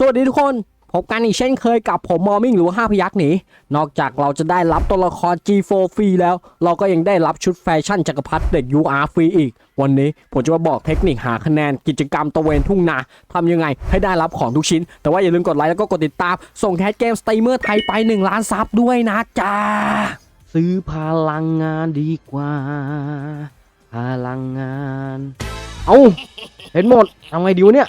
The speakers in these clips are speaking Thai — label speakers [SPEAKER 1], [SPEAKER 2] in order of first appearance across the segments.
[SPEAKER 1] สวัสดีทุกคนพบกันอีกเช่นเคยกับผมมอมิงหรือว่าห้าพยักหนีนอกจากเราจะได้รับตัวละคร G4 ฟรีแล้ว เราก็ยังได้รับชุดแฟชั่นจักรพรรดิเด็ก UR ฟรีอีก วันนี้ผมจะมาบอกเทคนิคหาคะแนนกิจกรรมตะเวนทุ่งนาทำยังไงให้ได้รับของทุกชิ้น แต่ว่าอย่าลืมกดไลค์แล้วก็กดติดตาม ส่งแคสเกมสตรีมเมอร์ไทยไป 1 ล้านซับด้วยนะจ๊ะซื้อพลังงานดีกว่า พลังงาน เอาเห็นหมดทำไงดีวะเนี่ย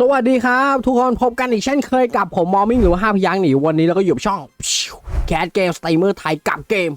[SPEAKER 1] สวัสดีครับ ทุกคนพบกันอีกเช่นเคยกับผมมอมิ่งหรือว่าห้าพยางหนีวันนี้เราก็อยู่ช่องแคสเกมสตรีมเมอร์ไทยกับเกม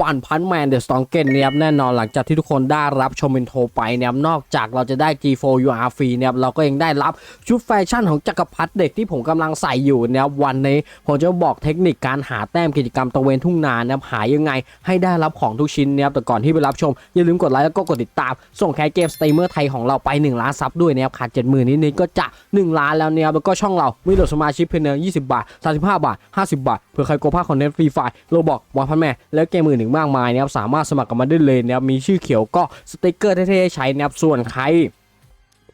[SPEAKER 1] วันพันแมนเดอะสตองเกนเนี่ยครับแน่นอนหลังจากที่ทุกคนได้รับชมเป็นโทรไปเนี่ยนอกจากเราจะได้ G4 UR ฟรีเนี่ยเราก็ยังได้รับชุดแฟชั่นของจักรพรรดิเด็กที่ผมกำลังใส่อยู่เนี่ยวันนี้ผมจะบอกเทคนิคการหาแต้มกิจกรรมตะเวนทุ่งนานะครับหายังไง ให้ได้รับของทุกชิ้นเนี่ยแต่ก่อนที่ไปรับชม อย่าลืมกดไลค์แล้วก็กดติดตาม ส่งแคสเกมสตรีมเมอร์ไทยของเราไป1ล้านซับด้วยนะครับขาด70,000นิดๆก็จะ 1 ล้านแล้วเนี่ยแล้วก็ช่องเรามีโหลดสมาชิกเพียงเพียง20 บาท 35 บาท 50 บาทเพื่อใครโกภาคคอนเทนต์ฟรีไฟล์โลบอกวันพันแม่แล้วเกมอื่นอีกมากมายนะครับสามารถสมัครกันมาได้เลยนะครับมีชื่อเขียวก็สติกเกอร์เท่ๆให้ใช้นะครับส่วนใคร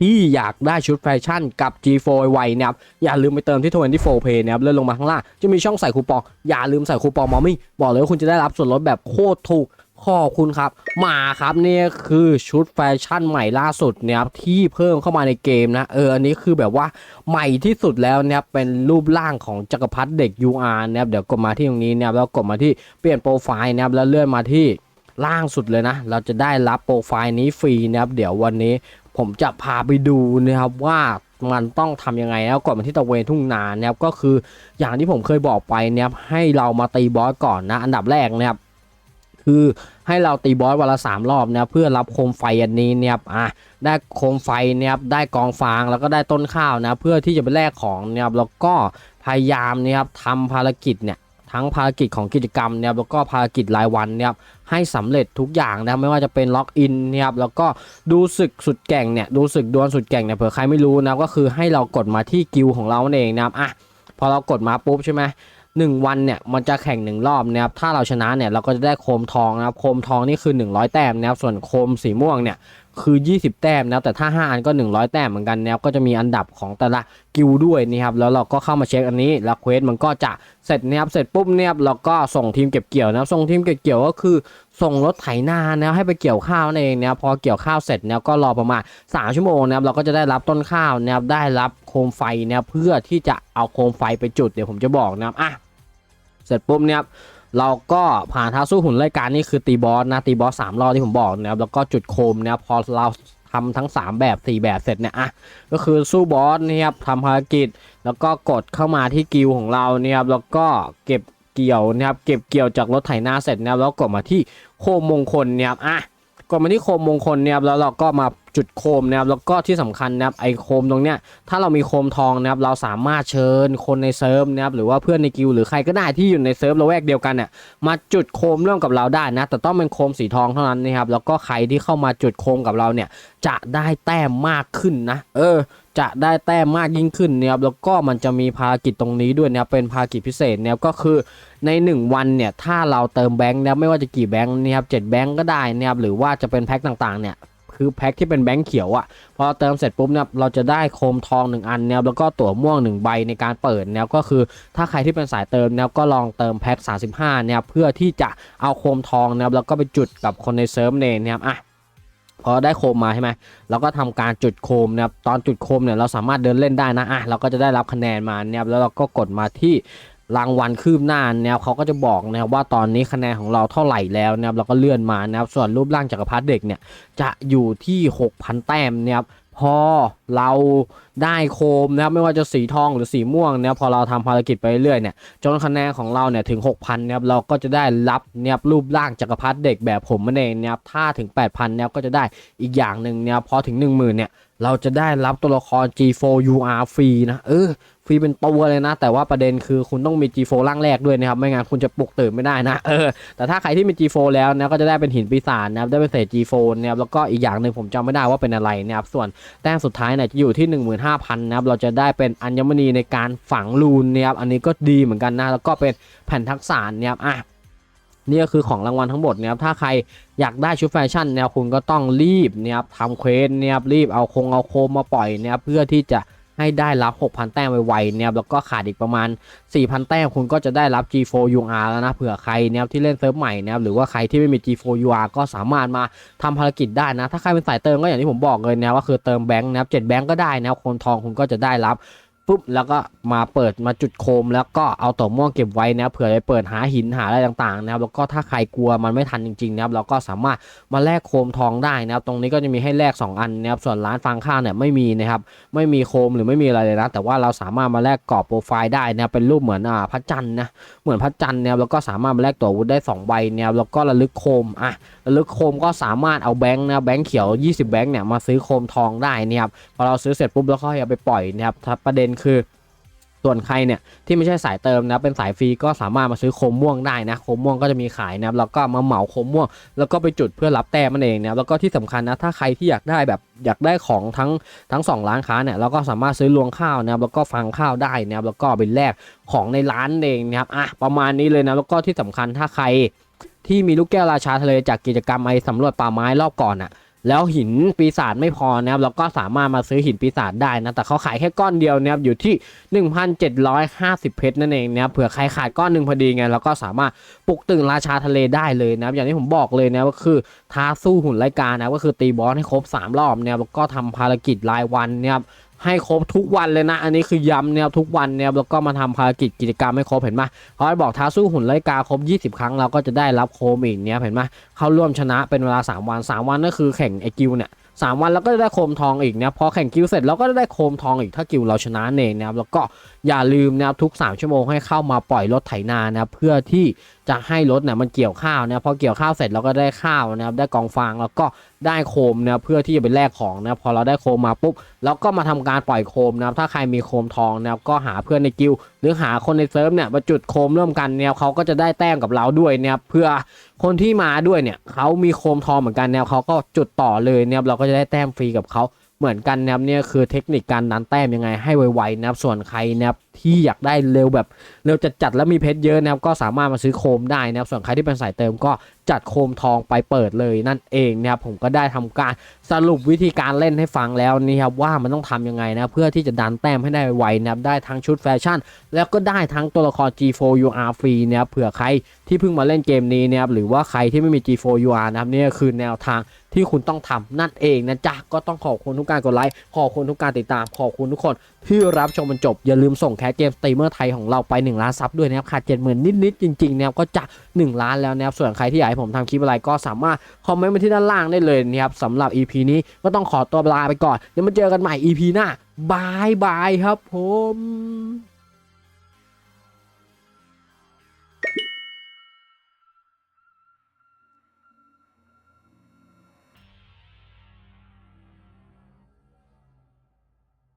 [SPEAKER 1] ที่อยากได้ชุดแฟชั่นกับ G4 ไวนะครับอย่าลืมไปเติมที่24 Pay นะครับเลื่อนลงมาข้างล่างจะมีช่องใส่คูปอง อย่าลืมใส่คูปองมอมี่บอกเลยว่าคุณจะได้รับส่วนลดแบบโคตรถูก ขอบคุณครับ มาครับเนี่ยคือชุดแฟชั่นใหม่ล่าสุดเนี่ยครับที่เพิ่มเข้ามาในเกมนะเอออันนี้คือแบบว่าใหม่ที่สุดแล้วเนี่ยเป็นรูปร่างของจักรพรรดิเด็ก UR นะครับเดี๋ยวกดมาที่ตรงนี้นะครับแล้วกดมาที่เปลี่ยนโปรไฟล์นะครับแล้วเลื่อนมาที่ล่างสุดเลยนะ เราจะได้รับโปรไฟล์นี้ฟรีนะครับเดี๋ยววันนี้ผมจะพาไปดูนะครับว่ามันต้องทำยังไงแล้วก่อนมาที่ตะเวนทุ่งนานะครับก็คืออย่างที่ผมเคยบอกไปนะครับให้เรามาตีบอสก่อนนะ อันดับแรกนะครับ คือให้เราตีบอสวันละสามรอบนะเพื่อรับโคมไฟอันนี้เนะครับอะได้โคมไฟเนะครับได้กองฟางแล้วก็ได้ต้นข้าวนะเพื่อที่จะไปแลกของเนะครับแล้วก็พยายามเนะครับทำภารกิจเนี่ยทั้งภารกิจของกิจกรรมเนะครับแล้วก็ภารกิจรายวันเนะครับให้สำเร็จทุกอย่างนะไม่ว่าจะเป็นล็อกอินเนะครับแล้วก็ดูศึกสุดแก่งเนี่ยดูศึกดวลสุดแก่งเนี่ยเผื่อใครไม่รู้นะก็คือให้เรากดมาที่กิลของเราเองนะอะพอเรากดมาปุ๊บใช่ไหม หนึ่งวันเนี่ยมันจะแข่งหนึ่งรอบนะครับถ้าเราชนะเนี่ยเราก็จะได้โคมทองนะครับโคมทองนี่คือ 100 แต้มนะครับส่วนโคมสีม่วงเนี่ยคือ 20 แต้มนะครับแต่ถ้า 5 อันก็ 100 แต้มเหมือนกันนะครับก็จะมีอันดับของแต่ละกิลด้วยนะครับแล้วเราก็เข้ามาเช็คอันนี้แล้วเควสมันก็จะเสร็จนะครับเสร็จปุ๊บเนี่ยเราก็ส่งทีมเก็บเกี่ยวนะครับส่งทีมเก็บเกี่ยวก็คือส่งรถไถนานะครับให้ไปเกี่ยวข้าวนั่นเองนะครับพอเกี่ยวข้าวเสร็จนะครับก็รอประมาณ 3 ชั่วโมงนะครับเราก็จะได้รับต้นข้าวนะครับได้รับโคมไฟนะครับเพื่อที่จะเอาโคมไฟไปจุดเดี๋ยวผมจะบอกนะครับอะ เสร็จปุ๊บเนี่ยเราก็ผ่านท้าสู้หุ่นรายการนี่คือตีบอสนะตีบอสสามรอบที่ผมบอกนะครับแล้วก็จุดโคมนะครับพอเราทำทั้ง 3 แบบ 4 แบบเสร็จเนี่ยอะก็คือสู้บอสนี่ครับทำภารกิจ แล้วก็กดเข้ามาที่กิลของเราเนี่ยครับแล้วก็เก็บเกี่ยวนะครับเก็บเกี่ยวจากรถไถนาเสร็จนะครับแล้วกดมาที่โคมมงคลเนี่ยครับอะ กดมาที่โคมมงคลเนี่ยครับแล้วเราก็มาจุดโคมนะครับแล้วก็ที่สำคัญนะครับไอโคมตรงเนี้ยถ้าเรามีโคมทองนะครับเราสามารถเชิญคนในเซิร์ฟนะครับหรือว่าเพื่อนในกิลหรือใครก็ได้ที่อยู่ในเซิร์ฟระแวกเดียวกันเนี่ยมาจุดโคมร่วมกับเราได้นะแต่ต้องเป็นโคมสีทองเท่านั้นนะครับแล้วก็ใครที่เข้ามาจุดโคมกับเราเนี่ยจะได้แต้มมากขึ้นนะ เออ จะได้แต้มมากยิ่งขึ้นนะครับแล้วก็มันจะมีภารกิจตรงนี้ด้วยนะครับเป็นภารกิจพิเศษนะครับก็คือใน 1 วันเนี่ยถ้าเราเติมแบงค์นะครับไม่ว่าจะกี่แบงค์นะครับเจ็ดแบงค์ก็ได้นะครับหรือว่าจะเป็นแพ็คต่างๆเนี่ยคือแพ็คที่เป็นแบงค์เขียวอะพอเติมเสร็จปุ๊บเนี่ยเราจะได้โคมทอง 1 อันเนี่ยแล้วก็ตั๋วม่วง 1 ใบในการเปิดเนี่ยก็คือถ้าใครที่เป็นสายเติมเนี่ยก็ลองเติมแพ็ค35เนี่ยเพื่อที่จะเอาโคมทองนะครับแล้วก็ไปจุดกับคนในเซิร์ฟเนนนะครับอะ พอได้โคมมาใช่ไหมเราก็ทำการจุดโคมนะครับตอนจุดโคมเนี่ยเราสามารถเดินเล่นได้นะอะเราก็จะได้รับคะแนนมาเนี่ยแล้วเราก็กดมาที่รางวัลคืบหน้านะครับเขาก็จะบอกนะครับว่าตอนนี้คะแนนของเราเท่าไหร่แล้วนะครับเราก็เลื่อนมานะครับส่วนรูปร่างจักรพรรดิเด็กเนี่ยจะอยู่ที่ 6,000 แต้มเนี่ยครับ พอเราได้โคมนะครับไม่ว่าจะสีทองหรือสีม่วงเนี่ยพอเราทำภารกิจไปเรื่อยเนี่ยจนคะแนนของเราเนี่ยถึง 6,000เนี่ยครับเราก็จะได้รับเนี่ยรูปร่างจักรพรรดิเด็กแบบผมนั่นเองนี่ยครับถ้าถึง 8,000เนี่ยก็จะได้อีกอย่างหนึ่งเนี่ยพอถึง 10,000เนี่ยเราจะได้รับตัวละคร G4 UR ฟรีนะเออ ฟรีเป็นตัวเลยนะ แต่ว่าประเด็นคือคุณต้องมี G4 ร่างแรกด้วยนะครับ ไม่งั้นคุณจะปลุกตื่นไม่ได้นะเออแต่ถ้าใครที่มี G4 แล้วนะก็จะได้เป็นหินปีศาจนะครับได้เป็นเศษ G4 นะครับแล้วก็อีกอย่างหนึ่งผมจำไม่ได้ว่าเป็นอะไรนะครับส่วนแต้มสุดท้ายเนี่ยจะอยู่ที่ 15,000นะครับเราจะได้เป็นอัญมณีในการฝังรูนนะครับอันนี้ก็ดีเหมือนกันนะแล้วก็เป็นแผ่นทักษะนะครับอะนี่ก็คือของรางวัลทั้งหมดนะครับถ้าใครอยากได้ชุดแฟชั่นเนี่ยคุณก็ต้องรีบนี่ครับทำเควสเนี่ยครับรีบเอาคงเอาโคมมาปล่อยเนี่ยเพื่อที่จะ ให้ได้รับ 6,000 แต้มไวๆเนี่ยครับแล้วก็ขาดอีกประมาณ 4,000 แต้มคุณก็จะได้รับ G4 UR แล้วนะเผื่อใครเนี่ยครับที่เล่นเซิร์ฟใหม่นะครับหรือว่าใครที่ไม่มี G4 UR ก็สามารถมาทำภารกิจได้นะ ถ้าใครเป็นสายเติมก็อย่างที่ผมบอกเลยนะว่าคือเติมแบงค์นะเจ็ดแบงค์ก็ได้นะคนทองคุณก็จะได้รับ ปุ๊บแล้วก็มาเปิดมาจุดโคม แล้วก็เอาตัวม่วงเก็บไว้นะเผื่อไปเปิดหาหินหาอะไรต่างๆนะครับแล้วก็ถ้าใครกลัวมันไม่ทันจริงๆนะครับเราก็สามารถมาแลกโคมทองได้นะครับ ตรงนี้ก็จะมีให้แลก2 อันนะครับส่วนร้านฟางข้าวเนี่ยไม่มีนะครับไม่มีโคมหรือไม่มีอะไรเลยนะแต่ว่าเราสามารถมาแลกกรอบโปรไฟล์ได้นะครับเป็นรูปเหมือนอ่าพระจันทร์นะเหมือนพระจันทร์นะครับแล้วก็สามารถมาแลกตัววุธได้สองใบนะครับแล้วก็ระลึกโคมอะระลึกโคมก็สามารถเอาแบงค์นะแบงค์เขียว 20 แบงค์เนี่ยมาซื้อโคมทองได้นะครับพอเราซื้อเสร็จปุ๊บแล้วก็เอาไปปล่อยนะครับประเด็นคือ ส่วนใครเนี่ยที่ไม่ใช่สายเติมนะเป็นสายฟรีก็สามารถมาซื้อโคมม่วงได้นะโคมม่วงก็จะมีขายนะแล้วก็มาเหมาโคมม่วง แล้วก็ไปจุดเพื่อรับแต้มมันเองนะแล้วก็ที่สำคัญนะถ้าใครที่อยากได้แบบอยากได้ของทั้งทั้งสองร้านค้าเนี่ยเราก็สามารถซื้อรวงข้าวนะครับแล้วก็ฟังข้าวได้นะครับแล้วก็เอาไปแลกของในร้านเองนะครับอะประมาณนี้เลยนะแล้วก็ที่สำคัญถ้าใครที่มีลูกแก้วราชาทะเลจากกิจกรรมไอสำรวจป่าไม้รอบก่อนอะ แล้วหินปีศาจไม่พอนะครับเราก็สามารถมาซื้อหินปีศาจได้นะแต่เขาขายแค่ก้อนเดียวนะครับอยู่ที่ 1,750 เพชรนั่นเองนะครับเผื่อใครขาดก้อนหนึ่งพอดีไงเราก็สามารถปลุกตื่นราชาทะเลได้เลยนะครับอย่างที่ผมบอกเลยนะว่าคือท้าสู้หุ่นรายการนะก็คือตีบอสให้ครบ 3 รอบเนี่ยแล้วก็ทำภารกิจรายวันเนี่ยครับ ให้ครบทุกวันเลยนะ อันนี้คือย้ำเนี่ยทุกวันเนี่ยแล้วก็มาทำภารกิจกิจกรรมให้ครบเห็นไหมเขาบอกท้าสู้หุ่นไล่กาครบ 20 ครั้งเราก็จะได้รับโคมอีกเนี่ยเห็นไหมเข้าร่วมชนะเป็นเวลา 3 วัน 3 วันก็คือแข่งไอคิวเนี่ยสามวันแล้วก็จะได้โคมทองอีกนะพอแข่งกิวเสร็จเราก็จะได้โคมทองอีกถ้ากิวเราชนะเองนะครับแล้วก็ อย่าลืมนะครับทุก 3 ชั่วโมงให้เข้ามาปล่อยรถไถนานะครับเพื่อที่จะให้รถเนี่ยมันเกี่ยวข้าวนะพอเกี่ยวข้าวเสร็จเราก็ได้ข้าวนะครับได้กองฟางแล้วก็ได้โคมนะเพื่อที่จะไปแลกของนะพอเราได้โคมมาปุ๊บเราก็มาทำการปล่อยโคมนะครับถ้าใครมีโคมทองนะครับก็หาเพื่อนในกิวหรือหาคนในเซิร์ฟเนี่ยมาจุดโคมร่วมกันเนี่ยเขาก็จะได้แต้มกับเราด้วยนะครับเพื่อคนที่มาด้วยเนี่ยเขามีโคมทองเหมือนกันแนวเขาก็จุดต่อเลยเนี่ยเราก็จะได้แต้มฟรีกับเขา เหมือนกันนะครับเนี่ยคือเทคนิคการดันแต้มยังไงให้ไวๆนะครับส่วนใครนะครับ ที่อยากได้เร็วแบบเร็วจัดๆแล้วมีเพชรเยอะนะครับก็สามารถมาซื้อโคมได้นะครับส่วนใครที่เป็นสายเติมก็จัดโคมทองไปเปิดเลยนั่นเองนะครับผมก็ได้ทำการสรุปวิธีการเล่นให้ฟังแล้วนี่ครับว่ามันต้องทำยังไงนะเพื่อที่จะดันแต้มให้ได้ไวนะครับได้ทั้งชุดแฟชั่น แล้วก็ได้ทั้งตัวละคร G4 UR ฟรีนะครับเผื่อใครที่เพิ่งมาเล่นเกมนี้นะครับหรือว่าใครที่ไม่มี G4 UR นะครับนี่คือแนวทางที่คุณต้องทำนั่นเองนะจ๊ะก็ต้องขอบคุณทุกการกดไลค์ขอบคุณทุกการติดตามขอบคุณทุกคนที่รับชมมันจบอย่าลืมส่งแคสเกมสตรีมเมอร์ไทยของเราไป1ล้านซับด้วยนะครับขาดเจ็ดหมื่นนิดๆจริงๆนะครับก็จะ 1 ล้านแล้วนะครับส่วนใครที่อยากให้ผมทำคลิปอะไรก็สามารถคอมเมนต์มาที่ด้านล่างได้เลยนะครับสำหรับ EP นี้ก็ต้องขอตัวลาไปก่อนเดี๋ยวมาเจอกันใหม่ EP หน้าบายบายครับผม